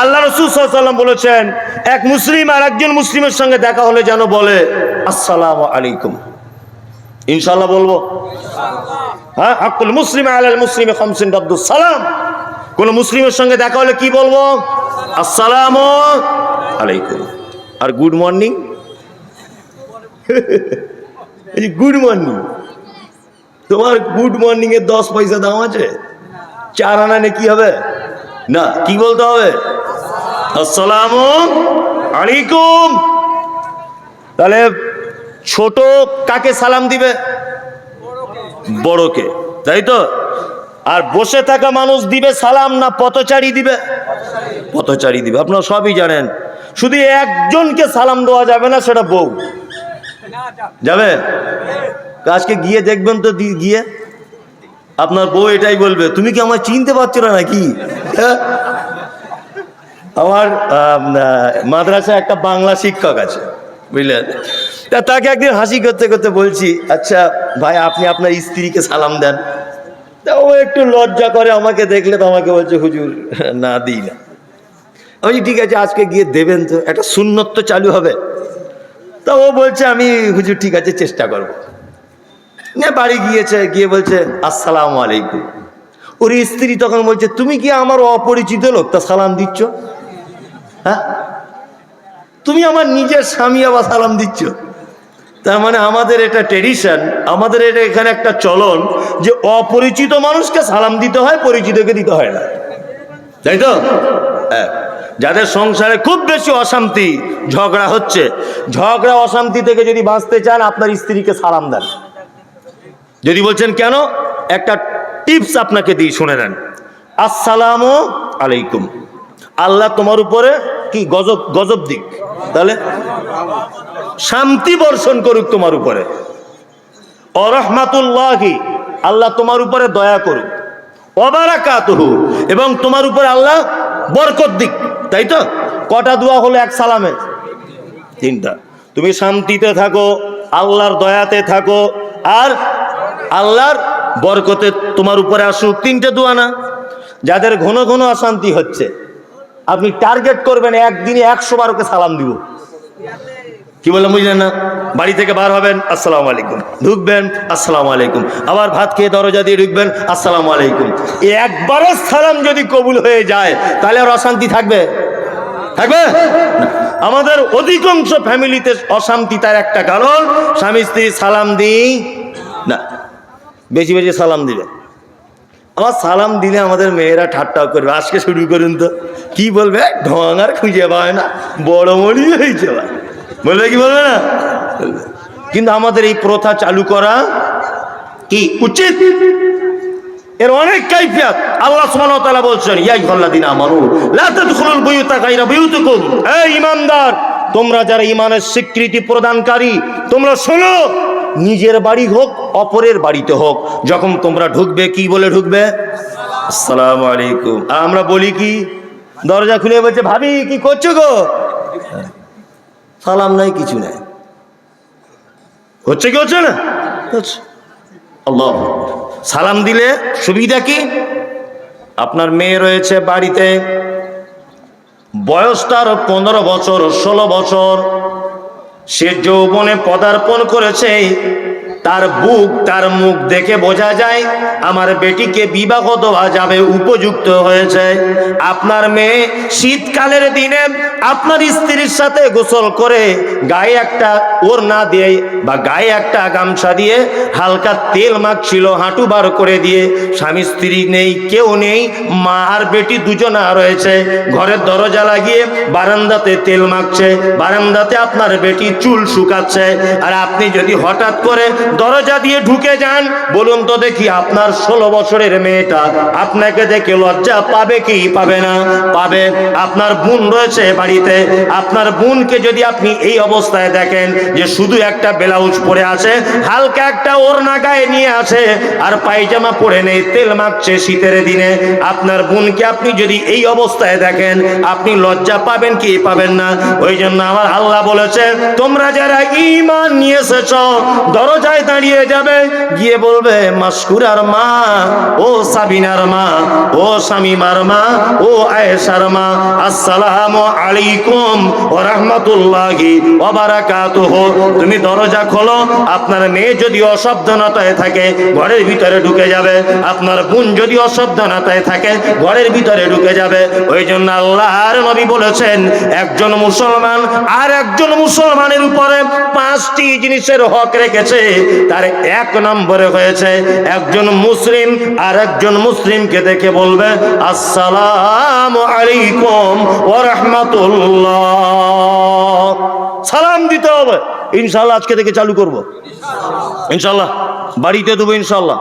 আল্লাহ রসুল সাল্লাম বলেছেন, এক মুসলিম আর একজন মুসলিমের সঙ্গে দেখা হলে যেন বলে, আসসালাম আলাইকুম। ইনশাল্লাহ বলব। হ্যাঁ হাক্কুল মুসলিম আলাল মুসলিমে খামসিন আব্দুল সালাম। কোন মুসলিমের সঙ্গে দেখা হলে কি বলব? আসসালামু আলাইকুম। আর গুড মর্নিং? Good morning. তোমার গুড মর্নিং এর দশ পয়সা দাম আছে? চার আনানে কি হবে? না, কি বলতে হবে? আসসালামু আলাইকুম। তাহলে ছোট কাকে সালাম দিবে? বড়কে। তাই তো? আর বসে থাকা মানুষ দিবে সালাম না পথচারী দিবে? পথচারী দিবে। আপনারা সবই জানেন। শুধু একজনকে সালাম দেওয়া যাবে না, সেটা বউ। যাবে? আজকে গিয়ে দেখবেন তো গিয়ে। আপনার বউ এটাই বলবে, তুমি কি আমার চিনতে পারছ না নাকি? হ্যাঁ? আমার আম, মাদ্রাসায় একটা বাংলা শিক্ষক আছে বুঝলেন? তা তাকে একদিন হাসি করতে করতে বলছি আচ্ছা ভাই আপনি আপনার স্ত্রীকে সালাম দেন। তা ও একটু লজ্জা করে আমাকে দেখলে তো আমাকে বলছে হুজুর না দিই না। আমি ঠিক আছে আজকে গিয়ে দেবেন তো একটা শূন্যত্ব চালু হবে। তা ও বলছে আমি হুজুর ঠিক আছে চেষ্টা করব। না বাড়ি গিয়েছে গিয়ে বলছে আসসালামু আলাইকুম। ওর স্ত্রী তখন বলছে তুমি কি আমার অপরিচিত লোক? তা সালাম দিচ্ছ? হ্যাঁ? তুমি আমার নিজের স্বামী আবার সালাম দিচ্ছ। তার মানে আমাদের এটা ট্রেডিশন আমাদের এটা এখানে একটা চলন যে অপরিচিত মানুষকে সালাম দিতে হয়, পরিচিতকে দিতে হয় না। তাই তো? হ্যাঁ। যাদের সংসারে খুব বেশি অশান্তি, ঝগড়া হচ্ছে, ঝগড়া অশান্তি থেকে যদি বাঁচতে চান, আপনার স্ত্রীকে সালাম দেন। যদি বলছেন, কেন? একটা টিপস আপনাকে দিই, শুনে নেন। আসসালামু আলাইকুম। আল্লাহ তোমার উপরে কি গজব গজব দিক? তাহলে শান্তি বর্ষণ করুক তোমার উপরে। অরহমাতুল্লাহি, আল্লাহ তোমার উপরে দয়া করুক। অবারাকাতুহু, এবং তোমার উপরে আল্লাহ বরকত দিক, তাই তো? কটা দোয়া হলো এক সালামে? তিনটা। তুমি শান্তিতে থাকো, আল্লাহর দয়াতে থাকো, আর আল্লাহর বরকতে তোমার উপরে আসুক। তিনটে দোয়া না? যাদের ঘন ঘন অশান্তি হচ্ছে আপনি টার্গেট করবেন, একদিনে একশো বার ওকে সালাম দিব। কি বললাম, বুঝলেন না? বাড়ি থেকে বার হবেন, আসসালাম আলাইকুম। ঢুকবেন, আসসালামু আলাইকুম। আবার ভাত খেয়ে দরজা দিয়ে ঢুকবেন, আসসালামু আলাইকুম। এই একবারের সালাম যদি কবুল হয়ে যায়, তাহলে আর অশান্তি থাকবে? থাকবে? আমাদের অধিকাংশ ফ্যামিলিতে অশান্তি তার একটা কারণ, স্বামী স্ত্রী সালাম দিই না। বেশি বেশি সালাম দিবে আমার সালাম দিলে আমাদের মেয়েরা ঠাট্টা করবে। আজকে শুরু করুন তো। কি বলবে? ঢং আর খুঁজে পায় না। বড় মরি হয়েছে বলবে কি বলবে না? কিন্তু আমাদের এই প্রথা চালু করা কি উচিত? এর অনেক কাইফিয়াত আল্লাহ সুবহানাহু ওয়া তাআলা বলছেন, ইয়া আইয়ুহাল্লাযিনা আমানু, লা তাদখুলুল বুয়ুতা গায়রা বুয়ুতিকুম। এই ঈমানদার তোমরা যারা ঈমানের স্বীকৃতি প্রদানকারী, তোমরা শোনো। নিজের বাড়ি হোক, অপরের বাড়িতে হোক। যখন তোমরা ঢুকবে, কি বলে ঢুকবে? আসসালামু আলাইকুম। আর আমরা বলি কি? দরজা খুলে বলছে, ভাবি, কি করছ গো? সালাম নাই, কিছু নাই। হচ্ছে কি, হচ্ছে না? আল্লাহ। সালাম দিলে সুবিধা কি? আপনার মেয়ে রয়েছে বাড়িতে। বয়স তার পনেরো বছর, ষোলো বছর। সে যৌবনে পদার্পণ করেছে। তার বুক, তার মুখ দেখে বোঝা যায়, আমার বেটিকে বিবাহ দেওয়া যাবে উপযুক্ত হয়েছে। আপনার মেয়ে শীতকালের দিনে আপনার স্ত্রীর সাথে গোসল করে গায়ে একটা ওর না দিয়ে বা গায়ে একটা গামছা দিয়ে হালকা তেল মাখছিল, হাঁটু বার করে দিয়ে। স্বামী স্ত্রী নেই, কেউ নেই, মা আর বেটি দুজনা রয়েছে। ঘরের দরজা লাগিয়ে বারান্দাতে তেল মাখছে, বারান্দাতে আপনার বেটি চুল শুকাচ্ছে। আর আপনি যদি হঠাৎ করে দরজা দিয়ে ঢুকে যান, বলুন তো দেখি আপনার ষোলো বছরের মেয়েটা আপনাকে দেখে লজ্জা পাবে কি পাবে না? পাবে? আপনার বোন রয়েছে বাড়িতে। আপনার বোনকে যদি আপনি এই অবস্থায় দেখেন যে শুধু একটা ব্লাউজ পরে আছে, হালকা একটা ওড়না গায়ে নিয়ে আছে, আর পায়জামা পরে নেই, তেল মাখছে শীতের দিনে, আপনার বোনকে আপনি যদি এই অবস্থায় দেখেন, আপনি লজ্জা পাবেন কি পাবেন না? ওই জন্য আমার আল্লাহ বলেছে, তোমরা যারা ইমান নিয়ে এসেছ, দরজায় দরজায় দাঁড়িয়ে যাবে, গিয়ে বলবে মাসকুরার মা, ও সাবিনার মা, ও শামিমার মা, ও আয়েশার মা, আসসালামু আলাইকুম ওয়া রাহমাতুল্লাহি ওয়া বারাকাতুহু। তুমি দরজা খোলো, আপনার মেয়ে যদি অসাবধানতায় থাকে, ঘরের ভিতরে ঢুকে যাবে। আপনার বোন যদি অসাবধানতায় থাকে, ঘরের ভিতরে ঢুকে যাবে। ওই জন্য আল্লাহর নবী বলেছেন, একজন মুসলমান আর একজন মুসলমানের উপরে পাঁচটি জিনিসের হক রেখেছে। তার এক নম্বরে হয়েছে একজন মুসলিম আর একজন মুসলিমকে দেখে বলবে, আসসালাম আলাইকুম ওয়া রাহমাতুল্লাহ। সালাম দিতে হবে। ইনশাল্লাহ আজকে থেকে চালু করব। ইনশাল্লাহ বাড়িতে দেবো ইনশাআল্লাহ।